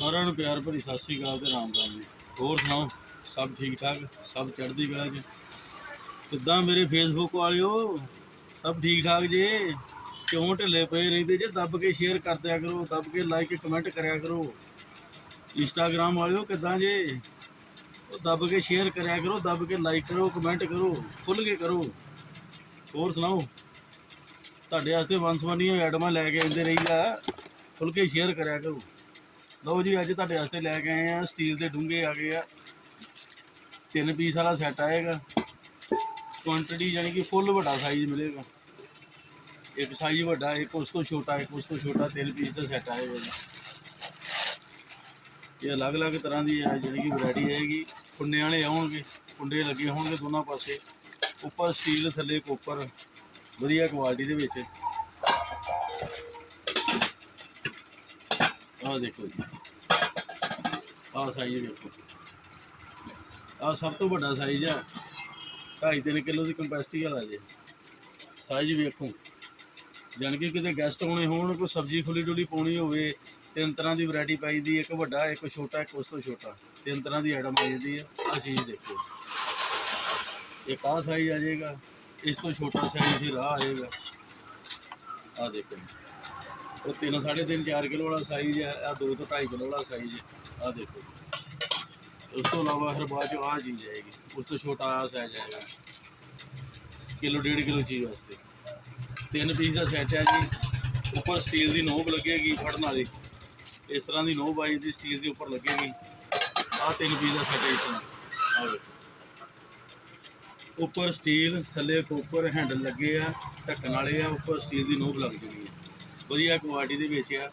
ਸਾਰਿਆਂ ਨੂੰ ਪਿਆਰ ਭਰੀ ਸਤਿ ਸ੍ਰੀ ਅਕਾਲ ਤੇ ਰਾਮ ਰਾਮ ਜੀ। ਹੋਰ ਸੁਣਾਓ? ਸਭ ਠੀਕ ਠਾਕ? ਸਭ ਚੜ੍ਹਦੀ ਕਲਾ ਜੀ ਕਿੱਦਾਂ ਮੇਰੇ ਫੇਸਬੁੱਕ ਵਾਲਿਓ? ਸਭ ਠੀਕ ਠਾਕ ਜੇ? ਕਿਉਂ ਢਿੱਲੇ ਪਏ ਰਹਿੰਦੇ ਜੇ? ਦੱਬ ਕੇ ਸ਼ੇਅਰ ਕਰ ਦਿਆ ਕਰੋ, ਦੱਬ ਕੇ ਲਾਈਕ ਕਮੈਂਟ ਕਰਿਆ ਕਰੋ। ਇੰਸਟਾਗ੍ਰਾਮ ਵਾਲਿਓ, ਕਿੱਦਾਂ ਜੇ? ਉਹ ਦੱਬ ਕੇ ਸ਼ੇਅਰ ਕਰਿਆ ਕਰੋ, ਦੱਬ ਕੇ ਲਾਈਕ ਕਰੋ ਕਮੈਂਟ ਕਰੋ, ਖੁੱਲ ਕੇ ਕਰੋ। ਹੋਰ ਸੁਣਾਓ? ਤੁਹਾਡੇ ਵਾਸਤੇ ਵੰਸਵਨੀਆਂ ਐਡਮਾਂ ਲੈ ਕੇ ਆਉਂਦੇ ਰਹੀਦਾ। ਖੁੱਲ ਕੇ ਸ਼ੇਅਰ ਕਰਿਆ ਕਰੋ। ਲਓ ਜੀ, ਅੱਜ ਤੁਹਾਡੇ ਵਾਸਤੇ ਲੈ ਕੇ ਆਏ ਆ ਸਟੀਲ ਦੇ ਡੂੰਘੇ ਆ ਗਏ ਆ। ਤਿੰਨ ਪੀਸ ਵਾਲਾ ਸੈੱਟ ਆਏਗਾ ਕੁਆਂਟੀਟੀ ਯਾਨੀ ਕਿ ਫੁੱਲ ਵੱਡਾ ਸਾਈਜ਼ ਮਿਲੇਗਾ। ਇੱਕ ਸਾਈਜ਼ ਵੱਡਾ, ਇੱਕ ਉਸ ਤੋਂ ਛੋਟਾ, ਇੱਕ ਉਸ ਤੋਂ ਛੋਟਾ ਤਿੰਨ ਪੀਸ ਦਾ ਸੈੱਟ ਆਏਗਾ ਜੀ ਇਹ ਅਲੱਗ-ਅਲੱਗ ਤਰ੍ਹਾਂ ਦੀ ਹੈ ਜਿਹੜੀ ਕਿ ਵੈਰਾਈਟੀ ਆਏਗੀ ਕੁੰਡੇ ਵਾਲੇ ਆਉਣਗੇ ਕੁੰਡੇ ਲੱਗੇ ਹੋਣਗੇ ਦੋਨਾਂ ਪਾਸੇ। ਉੱਪਰ ਸਟੀਲ ਥੱਲੇ ਕੋਪਰ ਵਧੀਆ ਕੁਆਲਿਟੀ ਦੇ ਵਿੱਚ। ਆਹ ਦੇਖੋ ਜੀ। ਆਹ ਸਾਈਜ਼ ਦੇਖੋ। ਆਹ ਸਭ ਤੋਂ ਵੱਡਾ ਸਾਈਜ਼ ਆ। 2.5 ਕਿਲੋ ਦੀ ਕੰਪੈਸਿਟੀ ਵਾਲਾ ਜੇ। ਸਾਈਜ਼ ਵੇਖੋ। ਜਾਣੀ ਕਿ ਕਿਤੇ ਗੈਸਟ ਆਉਣੇ ਹੋਣ, ਕੋਈ ਸਬਜ਼ੀ ਖੁੱਲੀ ਡੁੱਲੀ ਪਾਉਣੀ ਹੋਵੇ, ਤਿੰਨ ਤਰ੍ਹਾਂ ਦੀ ਵੈਰਾਈਟੀ ਪਾਈ ਦੀ, ਇੱਕ ਵੱਡਾ, ਇੱਕ ਛੋਟਾ, ਇੱਕ ਉਸ ਤੋਂ ਛੋਟਾ। ਤਿੰਨ ਤਰ੍ਹਾਂ ਦੀ ਆਈਟਮ ਆ ਜਾਂਦੀ ਹੈ ਆਹ ਚੀਜ਼ ਦੇਖੋ। ਇਹ ਆਹ ਸਾਈਜ਼ ਆ ਜਾਏਗਾ। ਇਸ ਤੋਂ ਛੋਟਾ ਸਾਈਜ਼ ਫਿਰ ਆਹ ਆਏਗਾ। ਆਹ ਦੇਖੋ ਉਹ ਤਿੰਨ ਸਾਢੇ ਤਿੰਨ 4 ਕਿਲੋ ਵਾਲਾ ਸਾਈਜ਼ ਹੈ ਆ 2 ਤੋਂ 2.5 ਕਿਲੋ ਵਾਲਾ ਸਾਈਜ਼ ਹੈ ਆਹ ਦੇਖੋ ਉਸ ਤੋਂ ਇਲਾਵਾ ਫਿਰ ਬਾਅਦ ਚੋਂ ਆਹ ਚੀਜ਼ ਆਏਗੀ। ਉਸ ਤੋਂ ਛੋਟਾ ਆਹ ਸਾਈਜ਼ ਆਏਗਾ। ਕਿਲੋ, ਡੇਢ ਕਿਲੋ ਚੀਜ਼ ਵਾਸਤੇ। ਤਿੰਨ ਪੀਸ ਦਾ ਸੈੱਟ ਹੈ ਜੀ। ਉੱਪਰ ਸਟੀਲ ਦੀ ਨੋਬ ਲੱਗੇਗੀ ਫੜਨ ਵਾਲੀ। ਇਸ ਤਰ੍ਹਾਂ ਦੀ ਨੋਬ ਆਈ ਦੀ ਸਟੀਲ ਦੀ ਉੱਪਰ ਲੱਗੇਗੀ। ਆਹ ਤਿੰਨ ਪੀਸ ਦਾ ਸੈੱਟ ਹੈ ਇਸ ਤਰ੍ਹਾਂ। ਆਹ ਵੇਖੋ। ਉੱਪਰ ਸਟੀਲ ਥੱਲੇ ਕੋਪਰ ਹੈਂਡਲ ਲੱਗੇ ਆ, ਢੱਕਣ ਵਾਲੇ ਆ, ਉੱਪਰ ਸਟੀਲ ਦੀ ਨੋਬ ਲੱਗ ਜੂਗੀ। ਵਧੀਆ ਕੁਆਲਿਟੀ ਦੇ ਵਿੱਚ ਆ।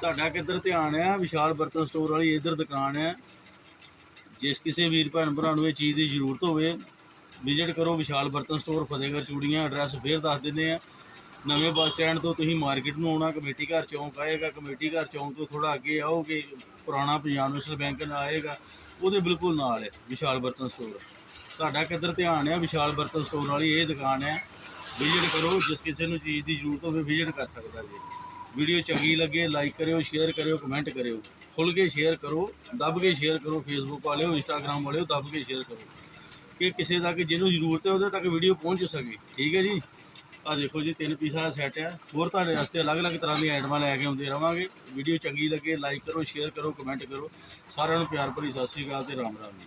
ਤੁਹਾਡਾ ਕਿੱਧਰ ਧਿਆਨ ਆ? ਵਿਸ਼ਾਲ ਬਰਤਨ ਸਟੋਰ ਵਾਲੀ ਇਧਰ ਦੁਕਾਨ ਹੈ ਜਿਸ ਕਿਸੇ ਵੀਰ ਭੈਣ ਭਰਾ ਨੂੰ ਇਹ ਚੀਜ਼ ਦੀ ਜ਼ਰੂਰਤ ਹੋਵੇ ਵਿਜ਼ਿਟ ਕਰੋ ਵਿਸ਼ਾਲ ਬਰਤਨ ਸਟੋਰ ਫਤਿਹਗੜ੍ਹ ਚੂੜੀਆਂ ਐਡਰੈਸ ਫੇਰ ਦੱਸ ਦਿੰਦੇ ਆ। ਨਵੇਂ ਬੱਸ ਸਟੈਂਡ ਤੋਂ ਤੁਸੀਂ ਮਾਰਕੀਟ ਨੂੰ ਆਉਣਾ, ਕਮੇਟੀ ਘਰ ਚੌਂਕ ਆਏਗਾ, ਕਮੇਟੀ ਘਰ ਚੌਂਕ ਤੋਂ ਥੋੜਾ ਅੱਗੇ ਆਓਗੇ, ਪੁਰਾਣਾ ਪੰਜਾਬ ਨੈਸ਼ਨਲ ਬੈਂਕ ਨਾਲ ਆਏਗਾ, ਉਹਦੇ ਬਿਲਕੁਲ ਨਾਲ ਹੈ ਵਿਸ਼ਾਲ ਬਰਤਨ ਸਟੋਰ ਤੁਹਾਡਾ ਕਿੱਧਰ ਧਿਆਨ ਹੈ ਵਿਸ਼ਾਲ ਬਰਤਨ ਸਟੋਰ ਵਾਲੀ ਇਹ ਦੁਕਾਨ ਹੈ। ਵਿਜ਼ਿਟ ਕਰੋ, ਜਿਸ ਕਿਸੇ ਨੂੰ ਚੀਜ਼ ਦੀ ਜ਼ਰੂਰਤ ਹੋਵੇ ਵਿਜ਼ਿਟ ਕਰ ਸਕਦਾ ਜੀ। ਵੀਡੀਓ ਚੰਗੀ ਲੱਗੇ ਲਾਈਕ ਕਰਿਓ ਸ਼ੇਅਰ ਕਰਿਓ ਕਮੈਂਟ ਕਰਿਓ। ਖੁੱਲ ਕੇ ਸ਼ੇਅਰ ਕਰੋ, ਦੱਬ ਕੇ ਸ਼ੇਅਰ ਕਰੋ ਫੇਸਬੁੱਕ ਵਾਲਿਓ ਇੰਸਟਾਗ੍ਰਾਮ ਵਾਲਿਓ, ਦੱਬ ਕੇ ਸ਼ੇਅਰ ਕਰੋ। ਕਿ ਕਿਸੇ ਤੱਕ ਜਿਹਨੂੰ ਜ਼ਰੂਰਤ ਹੈ ਉਹਦੇ ਤੱਕ ਵੀਡੀਓ ਪਹੁੰਚ ਸਕੇ। ਠੀਕ ਹੈ ਜੀ? ਆ ਦੇਖੋ ਜੀ, ਤਿੰਨ ਪੀਸਾਂ ਦਾ ਸੈੱਟ ਹੈ। ਹੋਰ ਤੁਹਾਡੇ ਵਾਸਤੇ ਅਲੱਗ-ਅਲੱਗ ਤਰ੍ਹਾਂ ਦੀਆਂ ਆਈਟਮਾਂ ਲੈ ਕੇ ਆਉਂਦੇ ਰਵਾਂਗੇ। ਵੀਡੀਓ ਚੰਗੀ ਲੱਗੇ ਲਾਈਕ ਕਰੋ ਸ਼ੇਅਰ ਕਰੋ ਕਮੈਂਟ ਕਰੋ। ਸਾਰਿਆਂ ਨੂੰ ਪਿਆਰ ਭਰੀ ਸਤਿ ਸ੍ਰੀ ਅਕਾਲ ਤੇ ਰਾਮ ਰਾਮ ਜੀ।